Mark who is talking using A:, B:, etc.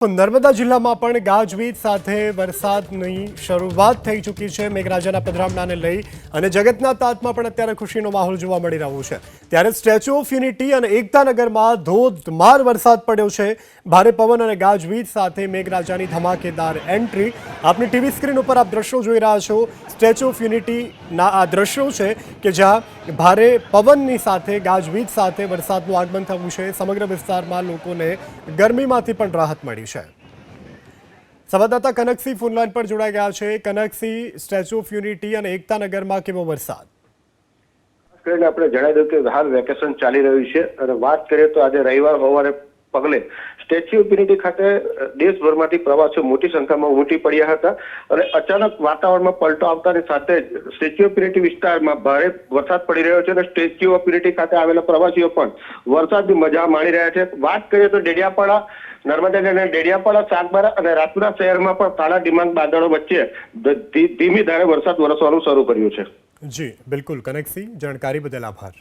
A: નર્મદા જિલ્લામાં પણ ગાજવીજ સાથે વરસાદની શરૂઆત થઈ ચૂકી છે મેઘરાજાના પધરામણાને લઈ અને જગતના તાતમાં પણ અત્યારે ખુશીનો માહોલ જોવા મળી રહ્યો છે. ત્યારે સ્ટેચ્યુ ઓફ યુનિટી અને એકતાનગરમાં ધોધમાર વરસાદ પડ્યો છે. ભારે પવન અને ગાજવીજ સાથે મેઘરાજાની ધમાકેદાર એન્ટ્રી. આપની ટીવી સ્ક્રીન ઉપર આપ દ્રશ્યો જોઈ રહ્યા છો. સ્ટેચ્યુ ઓફ યુનિટીના આ દ્રશ્યો છે કે જ્યાં ભારે પવનની સાથે, ગાજવીજ સાથે વરસાદનું આગમન થયું છે. સમગ્ર વિસ્તારમાં લોકોને ગરમીમાંથી પણ રાહત મળી છે સંવાદદાતા કનકસિંહ ફોનલાઈન પર જોડાઈ ગયા છે. કનકસિંહ, સ્ટેચ્યુ ઓફ યુનિટી અને એકતાનગરમાં કેવો વરસાદ?
B: કરીને આપણે જણાવી દઉં કે હાલ વેકેશન ચાલી રહ્યું છે. અને વાત કરીએ તો આજે રવિવાર હોવાને પગલે સ્ટેચ્યુ ઓફ યુનિટી ખાતે દેશભરમાંથી પ્રવાસીઓ મોટી સંખ્યામાં ઉમટી પડ્યા હતા અને અચાનક વાતાવરણમાં પલટો આવતાની સાથે જ સ્ટેચ્યુ ઓફ યુનિટી વિસ્તારમાં ભારે વરસાદ પડી રહ્યો છે અને સ્ટેચ્યુ ઓફ યુનિટી ખાતે આવેલા પ્રવાસીઓ પણ વરસાદની મજા માણી રહ્યા છે. વાત કરીએ તો ડેડિયાપાડા, નર્મદા અને ડેડિયાપાડા, સાગબારા અને રાજપુરા શહેરમાં પણ કાળા ડિમાન્ડ બાદળો વચ્ચે ધીમી ધારે વરસાદ વરસવાનું શરૂ કર્યું છે.
A: જી, બિલકુલ. કનકસિંહ, જાણકારી બદલ આભાર.